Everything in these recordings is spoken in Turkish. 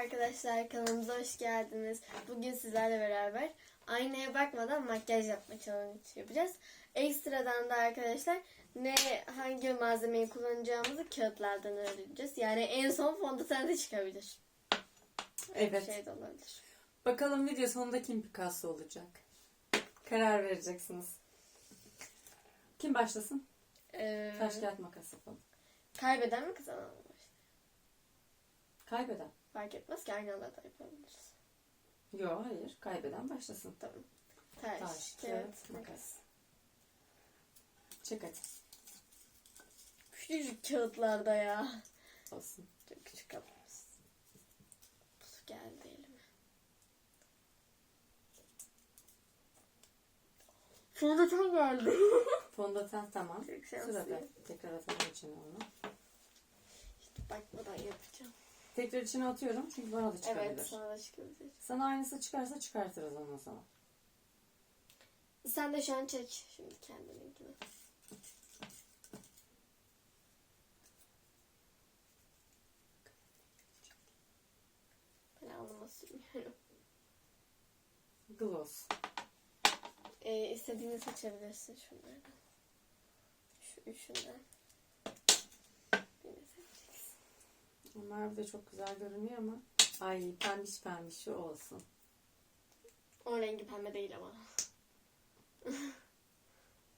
arkadaşlar kanalımıza hoş geldiniz. Bugün sizlerle beraber aynaya bakmadan makyaj yapma challenge yapacağız. Ekstradan da arkadaşlar ne hangi malzemeyi kullanacağımızı kağıtlardan öğreneceğiz. Yani en son fondöten de çıkabilir. Evet. Şey de olabilir. Bakalım video sonunda kim Picasso olacak? Karar vereceksiniz. Kim başlasın? Ee, Taş kağıt makas yapalım. kaybeden mi kazanan mı? Kaybeden. Fark etmez ki aynı anda da yapabiliriz. Yo hayır. Kaybeden başlasın. Tamam. Taş, Taş, kağıt, makas. Çek hadi. Küçücük kağıtlarda ya. Olsun. Çok küçük kalmış. Su geldi elime. Fondöten geldi. Fondöten tamam. Çok şanslıyım. Sırada. Tekrar atalım içine onu. İşte bakmadan yapacağım. Tekrar içine atıyorum çünkü bana da çıkabilir. Evet sana da çıkabilir. Sana aynısı çıkarsa çıkartırız onu o zaman. Sen de şu an çek şimdi kendininkini. Ben alnıma sürmüyorum. Gloss. Ee, istediğini seçebilirsin şunlardan. Şu üçünden. Onlar da çok güzel görünüyor ama. Ay pembiş pembiş olsun. O rengi pembe değil ama.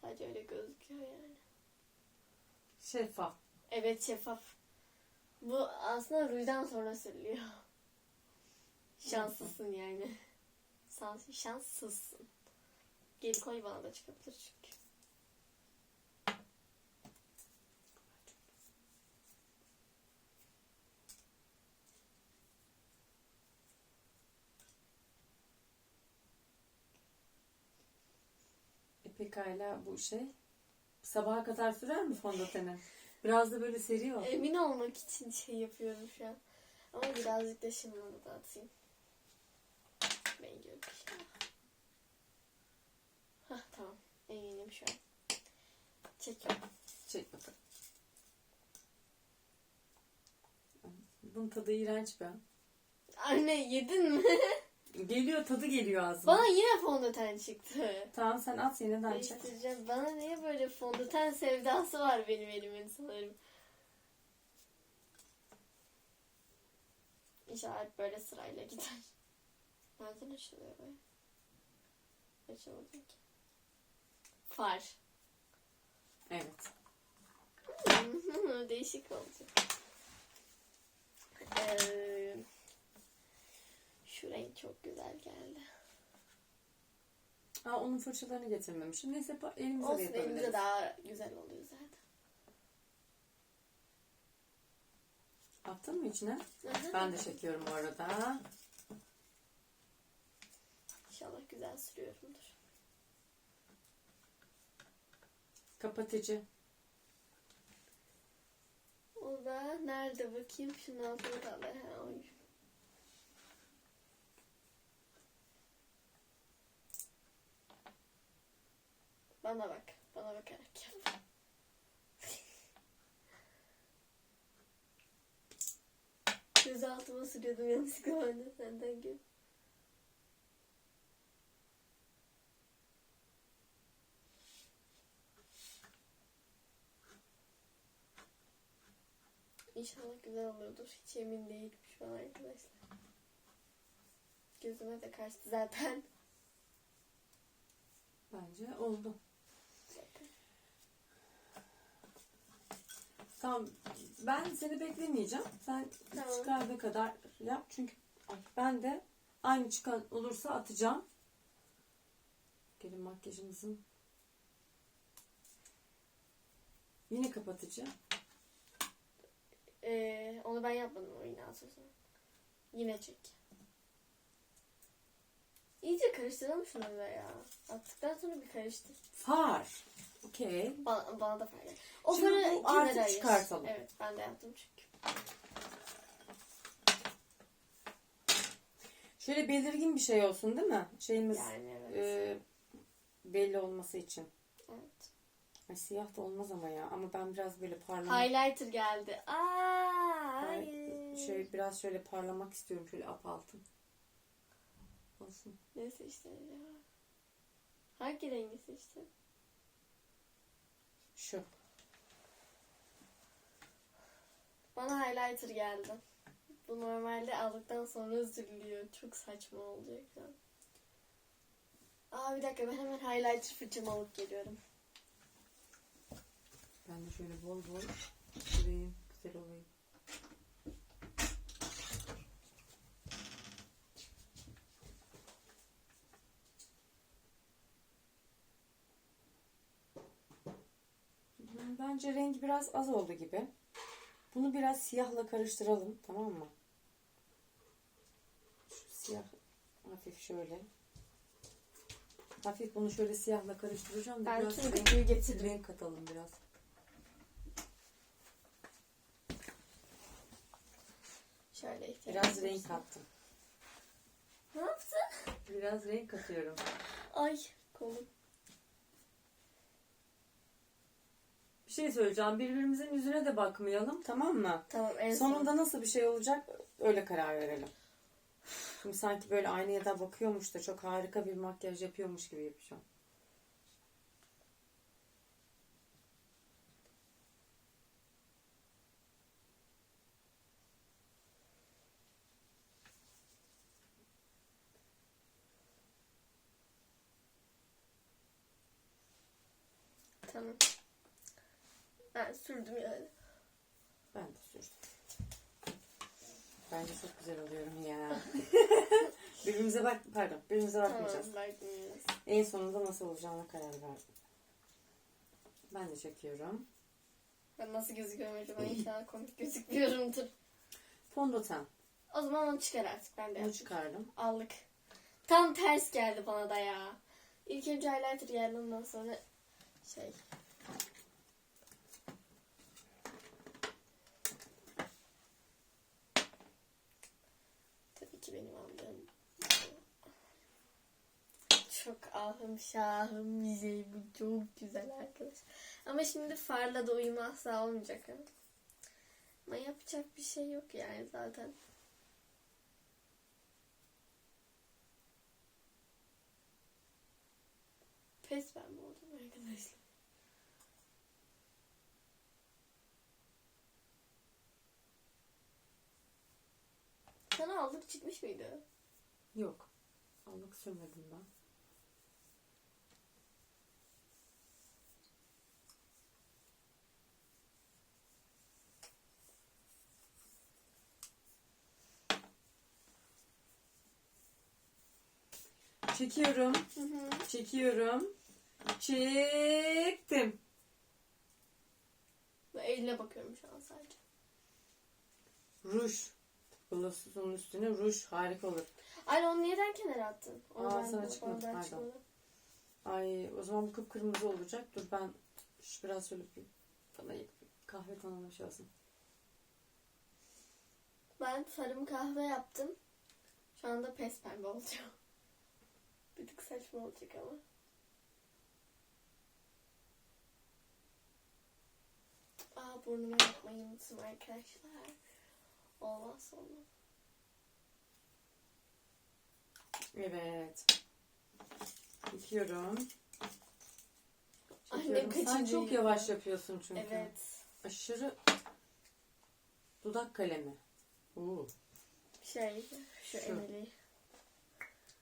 Sadece öyle gözüküyor yani. Şeffaf. Evet şeffaf. Bu aslında rujdan sonra sürülüyor. Şanslısın yani. Şans, şanssızsın. Geri koy bana da çıkabilir çünkü. Pekala bu şey. Sabaha kadar sürer mi fondöteni? Biraz da böyle seri ol. Emin olmak için şey yapıyorum şu an. Ama birazcık da şimdi onu da atayım. Rengi yok. Hah tamam. Eminim şu an. Çekiyorum. Çek bakalım. Bunun tadı iğrenç be. Anne yedin mi? Geliyor tadı geliyor ağzıma. Bana yine fondöten çıktı. Tamam sen at yeniden çek. Değiştireceğim. Bana niye böyle fondöten sevdası var benim elimin sanırım. İnşallah hep böyle sırayla gider. Nereden açılıyor be? Açamadım ki. Far. Evet. Değişik oldu. Ee, şu renk çok güzel geldi. Aa, onun fırçalarını getirmemişim. Neyse elimize de Olsun yapabiliriz. elimize daha güzel oluyor zaten. Attın mı içine? Hı hı. Ben de çekiyorum bu arada. İnşallah güzel sürüyorumdur. Kapatıcı. O da nerede bakayım şunun altına da al. Bana bak. Bana bakarak yap. Göz altıma sürüyordum yanlışlıkla ben de senden gel. İnşallah güzel oluyordur. Hiç emin değilim şu an arkadaşlar. Gözüme de kaçtı zaten. Bence oldu. Zaten. Tamam. Ben seni beklemeyeceğim. Sen Tamam. çıkardığı kadar yap. Çünkü ay, ben de aynı çıkan olursa atacağım. Gelin makyajımızın. Yine kapatıcı. Ee, onu ben yapmadım o yine sonra. Yine çek. İyice karıştıralım şunları ya. Attıktan sonra bir karıştır. Far. Okey. Bana, bana da et. O Şimdi farı bu artık çıkartalım. Evet ben de yaptım çünkü. Şöyle belirgin bir şey olsun değil mi? Şeyimiz Yani evet. e, belli olması için. evet. Ay, siyah da olmaz ama ya. Ama ben biraz böyle parlamak. Highlighter geldi. Aa hayır. şey biraz şöyle parlamak istiyorum şöyle ap altın. Olsun. Ne seçtin acaba? Hangi rengi seçtin? Şu. Bana highlighter geldi. Bu normalde aldıktan sonra sürülüyor. Çok saçma olacak an. Aa bir dakika ben hemen highlighter fırçamı alıp geliyorum. Ben de şöyle bol bol süreyim. Güzel olayım. Bence rengi biraz az oldu gibi. Bunu biraz siyahla karıştıralım. Tamam mı? Şu siyah hafif şöyle. Hafif bunu şöyle siyahla karıştıracağım. Ben biraz renk- getirdim. Renk katalım biraz. Şöyle Biraz renk kattım. Ne yaptın? Biraz renk katıyorum. Ay kolum. Şey söyleyeceğim. Birbirimizin yüzüne de bakmayalım. Tamam mı? Tamam en son. Sonunda nasıl bir şey olacak öyle karar verelim. Şimdi sanki böyle aynaya da bakıyormuş da çok harika bir makyaj yapıyormuş gibi yapacağım. Tamam. Ben sürdüm yani. Ben de sürdüm. Bence çok güzel oluyorum ya. birbirimize bak, pardon, birbirimize bakmayacağız. Tamam bakmıyoruz. En sonunda nasıl olacağına karar verdim. Ben de çekiyorum. Ben nasıl gözüküyorum acaba? İnşallah komik gözükmüyorumdur. Fondöten. O zaman onu çıkar artık. Ben de yapayım. çıkardım. Aldık. Tam ters geldi bana da ya. İlk önce highlighter geldi ondan sonra şey. Tabii ki benim aldığım. Çok ahım şahım bir bu çok güzel arkadaş. Ama şimdi farla da asla olmayacak. Ama yapacak bir şey yok yani zaten. Pes ben oldum arkadaşlar. Sana aldık çıkmış mıydı? Yok. Allık sürmedim ben. Çekiyorum. Hı hı. Çekiyorum. Çektim. Eline bakıyorum şu an sadece. Ruj. Gloss'un üstüne ruj harika olur. Ay onu neden kenara attın? Onu Aa, ben sana çıkmadı, pardon. Ay o zaman bu kıpkırmızı olacak. Dur ben şu biraz şöyle bir bana kahve tonuna şey olsun. Ben sarım kahve yaptım. Şu anda pes pembe olacak. Bir tık saçma olacak ama. Aa burnuma yapmayı unuttum arkadaşlar. Olmaz sonra. Evet. Yıkıyorum. Annem Çekiyorum. Sen kaçıncı çok yavaş yapıyorsun çünkü. Evet. Aşırı dudak kalemi. Oo. Şey şu, Şu. Emily.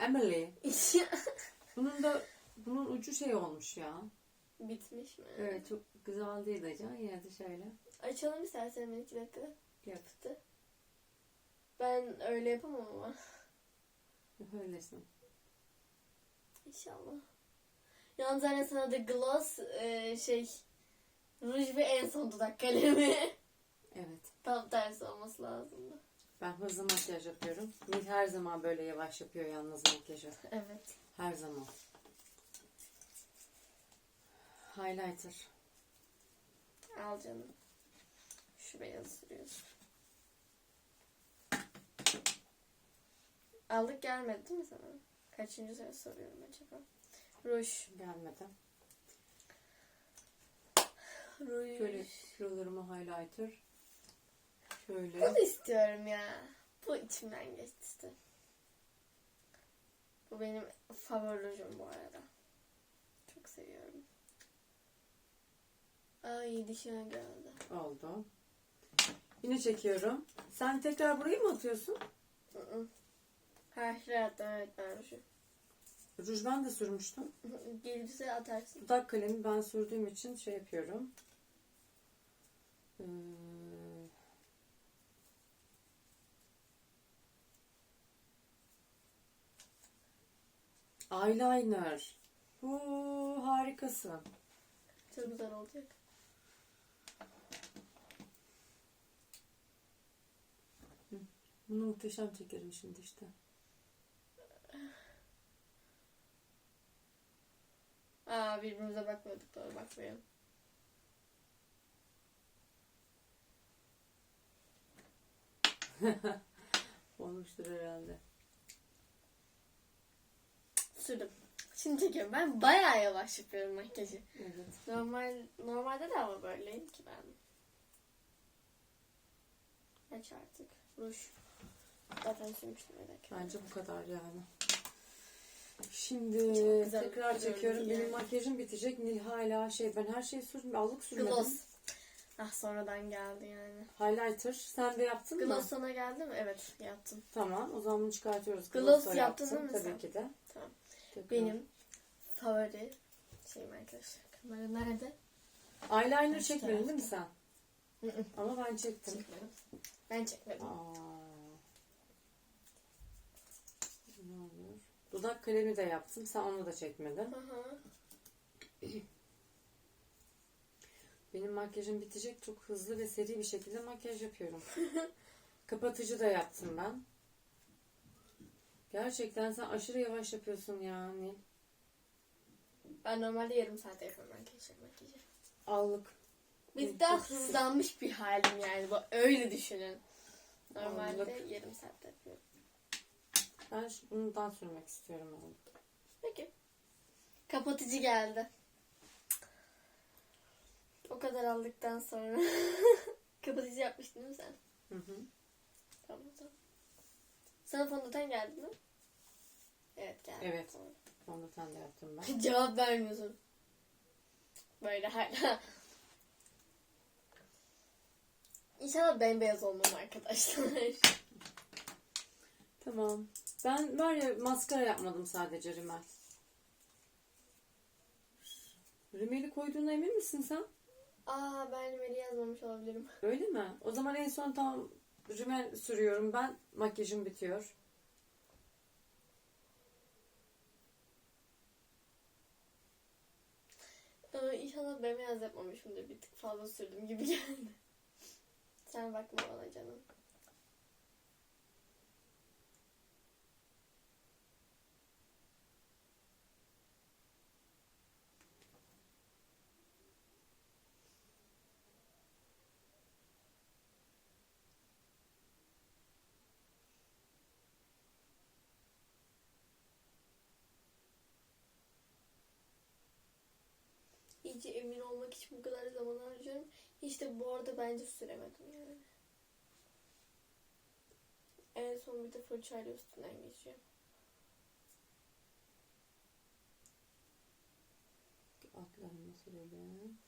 Emily. Bunun da bunun ucu şey olmuş ya. Bitmiş mi? Evet çok güzel değil de can yine de şöyle Açalım istersen hemen iki dakika. yap. Ben öyle yapamam ama. Öylesin. İnşallah. Yalnız anne sana da gloss e, şey ruj ve en son dudak kalemi. Evet. Tam tersi olması lazımdı. Ben hızlı makyaj yapıyorum. Nil her zaman böyle yavaş yapıyor yalnız makyajı. Evet. Her zaman. Highlighter. Al canım. Şu beyazı sürüyorsun. Aldık gelmedi değil mi sana? Kaçıncı sene soruyorum acaba? Ruj. Gelmedi. Ruj. Şöyle şuralarıma highlighter. Şöyle. Bunu istiyorum ya. Bu içimden geçti. Bu benim favori rujum bu arada. Çok seviyorum. Ay dişime geldi. Oldu. Yine çekiyorum. Sen tekrar burayı mı atıyorsun? Hı hı. Her şey attım evet ben ruju. Ruj ben de sürmüştüm. Gelirse atarsın. Dudak kalemi ben sürdüğüm için şey yapıyorum. Eyeliner. Bu harikasın. Çok güzel olacak. Bunu muhteşem çekerim şimdi işte. Aa birbirimize bakmıyorduk doğru bakmayalım. Olmuştur herhalde. Sürdüm. Şimdi çekiyorum. Ben bayağı yavaş yapıyorum makyajı. Evet. Normal normalde de ama böyleyim ki ben. Aç artık. Ruj. Zaten sürmüştüm dakika. Bence bu kadar yani. Şimdi tekrar çekiyorum. yani. Benim makyajım bitecek. Nil hala şey ben her şeyi sürdüm. Allık sürmedim. Gloss. Ah sonradan geldi yani. Highlighter. Sen de yaptın mı? Gloss sana geldi mi? Evet yaptım. Tamam. O zaman bunu çıkartıyoruz. Gloss da yaptın mi Tabii sen? ki de. Tamam. Tekrar. Benim favori şeyim arkadaşlar. Kamera nerede? Eyeliner çekmedin değil mi sen? Ama ben çektim. Çekmedim. Ben çekmedim. Aa. Ne olur? Dudak kalemi de yaptım. Sen onu da çekmedin. Hı hı. Benim makyajım bitecek. Çok hızlı ve seri bir şekilde makyaj yapıyorum. Kapatıcı da yaptım ben. Gerçekten sen aşırı yavaş yapıyorsun ya Nil. Ben normalde yarım saat yapıyorum arkadaşlar makyajı. Allık. Biz daha hızlanmış bir halim yani. Bu öyle düşünün. Normalde Anladım. yarım saatte yapıyorum. Ben bundan sürmek istiyorum oğlum. Peki. Kapatıcı geldi. O kadar aldıktan sonra. Kapatıcı yapmıştın değil mi sen? Hı hı. Tamam tamam. Sana fondöten geldi mi? Evet geldi. Evet. Tamam. Fondöten de yaptım ben. Cevap vermiyorsun. Böyle hala. İnşallah bembeyaz olmam arkadaşlar. Tamam. Ben var ya maskara yapmadım sadece rimel. Rimeli koyduğuna emin misin sen? Aa ben rimeli yazmamış olabilirim. Öyle mi? O zaman en son tam rimel sürüyorum ben. Makyajım bitiyor. Ee, inşallah bembeyaz yapmamışımdır. Bir tık fazla sürdüm gibi geldi. Sen bakma bana canım. İyice emin olmak için bu kadar zaman harcıyorum. Hiç de bu arada bence süremedim yani. En son bir de fırçayla üstünden geçiyorum. Altlarını sürelim.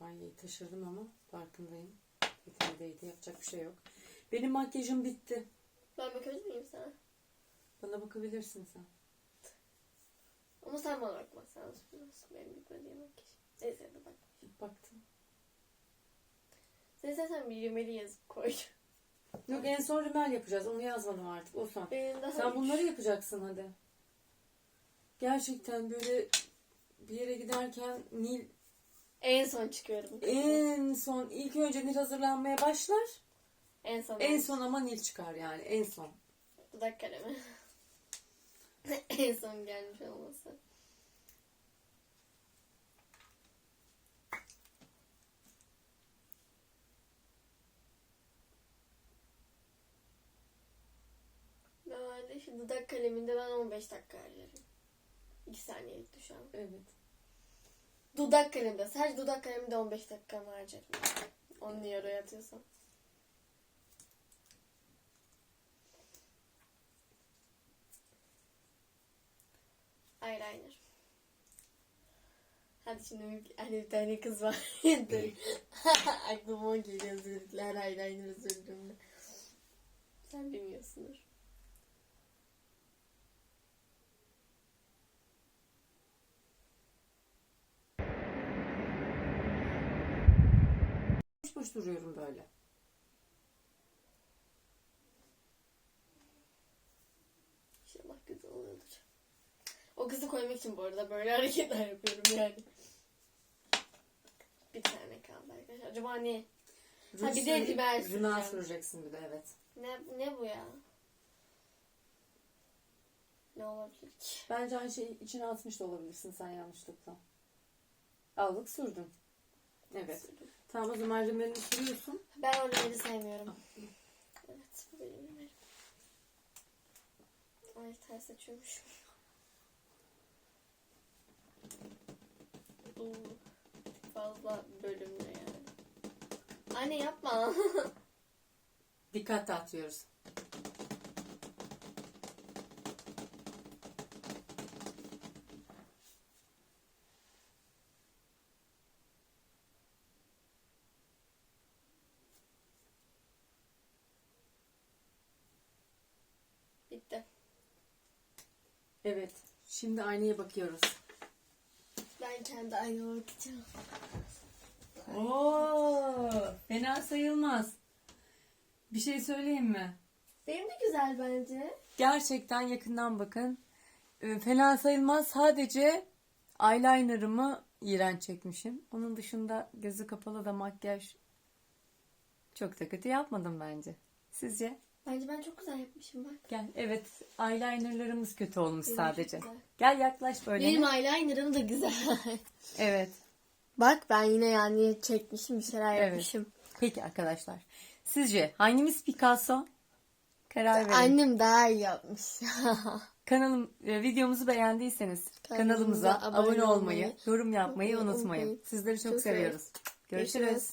Ay taşırdım ama farkındayım. Yeterliydi. Yapacak bir şey yok. Benim makyajım bitti. Ben bakabilir miyim sana? Bana bakabilirsin sen. Ama sen bana bakma. Sen sürüyorsun. Benim bitmediğim makyaj. Neyse de bak. Baktım. Sen istersen bir rimeli yazıp koy. Yok en son rimel yapacağız. Onu yazmadım artık. O son. Benim daha Sen üç- bunları yapacaksın hadi. Gerçekten böyle bir yere giderken Nil En son çıkıyorum. en son ilk önce Nil hazırlanmaya başlar. En son. En son ama Nil çıkar yani en son. Dudak kalemi. en son gelmiş olması. Normalde şu dudak kaleminde ben 15 dakika harcarım. 2 saniye gitti şu an. Evet. Dudak kalemde. Sadece dudak kaleminde 15 dakika harcadım. Onu niye oraya Eyeliner. Hadi şimdi hani bir tane kız var. Aklıma o geliyor özellikle her eyeliner sürdüğümde. Sen bilmiyorsundur. Boş boş duruyorum böyle. İnşallah güzel oluyordur. O kızı koymak için bu arada böyle hareketler yapıyorum yani. Bir tane kaldı arkadaşlar. Acaba ne? Ha, bir de Ruj biber Rüna süreceğim. süreceksin bir de evet. Ne, ne bu ya? Ne olabilir ki? Bence aynı şeyi içine atmış da olabilirsin sen yanlışlıkla. Allık sürdün. Evet. Tamam o zaman rimelini sürüyorsun. Ben o rimeli sevmiyorum. Evet bu benim rimelim. Ay ters açıyormuş. Fazla bölümlü yani. Anne yapma. Dikkat dağıtıyoruz. Bitti. Evet. Şimdi aynaya bakıyoruz. Ben kendi aynama bakacağım. Oo, fena sayılmaz. Bir şey söyleyeyim mi? Benim de güzel bence. Gerçekten yakından bakın. Ee, Fena sayılmaz. Sadece eyelinerımı iğrenç çekmişim. Onun dışında gözü kapalı da makyaj çok da kötü yapmadım bence. Sizce? Bence ben çok güzel yapmışım bak. Gel. Evet. Eyelinerlarımız kötü olmuş Benim sadece. çok güzel. Gel yaklaş böyle. Benim eyelinerım da güzel. Evet. bak ben yine yani çekmişim bir şeyler Evet. yapmışım. Peki arkadaşlar. Sizce hangimiz Picasso? Karar verin. Annem daha iyi yapmış. Kanalım e, videomuzu beğendiyseniz Kanalımıza abone olmayı, yorum yapmayı unutmayın. Sizleri çok, Çok seviyoruz. seviyoruz. Görüşürüz.